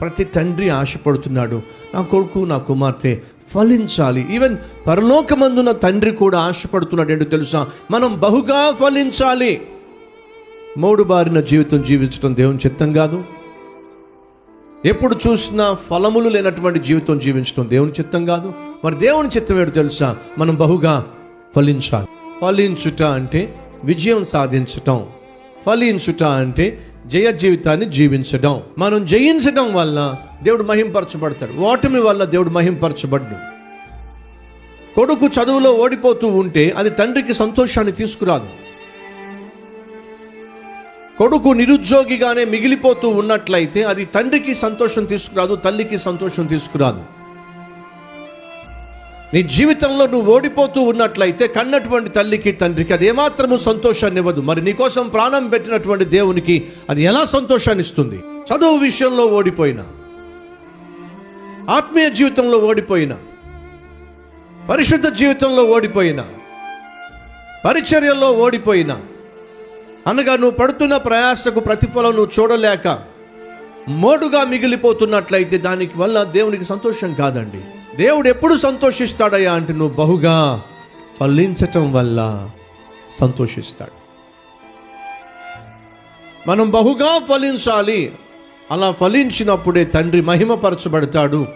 ప్రతి తండ్రి ఆశపడుతున్నాడు. నా కొడుకు నా కుమార్తె ఫలించాలి. ఈవెన్ పరలోకమందున తండ్రి కూడా ఆశపడుతున్నాడు ఏంటో తెలుసా? మనం బహుగా ఫలించాలి. మూడు బారిన జీవితం జీవించడం దేవుని చిత్తం కాదు. ఎప్పుడు చూసినా ఫలములు లేనటువంటి జీవితం జీవించడం దేవుని చిత్తం కాదు. మరి దేవుని చిత్తం ఏంటో తెలుసా? మనం బహుగా ఫలించాలి. ఫలించుట అంటే విజయం సాధించటం. ఫలించుట అంటే జయ జీవితాన్ని జీవించడం. మనం జయించడం వల్ల దేవుడు మహింపరచబడతాడు. ఓటమి వల్ల దేవుడు మహింపరచబడ్డు. కొడుకు చదువులో ఓడిపోతూ ఉంటే అది తండ్రికి సంతోషాన్ని తీసుకురాదు. కొడుకు నిరుద్యోగిగానే మిగిలిపోతూ ఉన్నట్లయితే అది తండ్రికి సంతోషం తీసుకురాదు తల్లికి సంతోషం తీసుకురాదు. నీ జీవితంలో నువ్వు ఓడిపోతూ ఉన్నట్లయితే కన్నటువంటి తల్లికి తండ్రికి అది ఏమాత్రము సంతోషాన్ని ఇవ్వదు. మరి నీకోసం ప్రాణం పెట్టినటువంటి దేవునికి అది ఎలా సంతోషాన్ని ఇస్తుంది? చదువు విషయంలో ఓడిపోయినా ఆత్మీయ జీవితంలో ఓడిపోయినా పరిశుద్ధ జీవితంలో ఓడిపోయినా పరిచర్యల్లో ఓడిపోయినా అనగా నువ్వు పడుతున్న ప్రయాసకు ప్రతిఫలం నువ్వు చూడలేక మోడుగా మిగిలిపోతున్నట్లయితే దానికి వల్ల దేవునికి సంతోషం కాదండి. దేవుడు ఎప్పుడు సంతోషిస్తాడయ్యా అంటే నువ్వు బహుగా ఫలించటం వల్ల సంతోషిస్తాడు. మనం బహుగా ఫలించాలి. అలా ఫలించినప్పుడే తండ్రి మహిమపరచబడతాడు.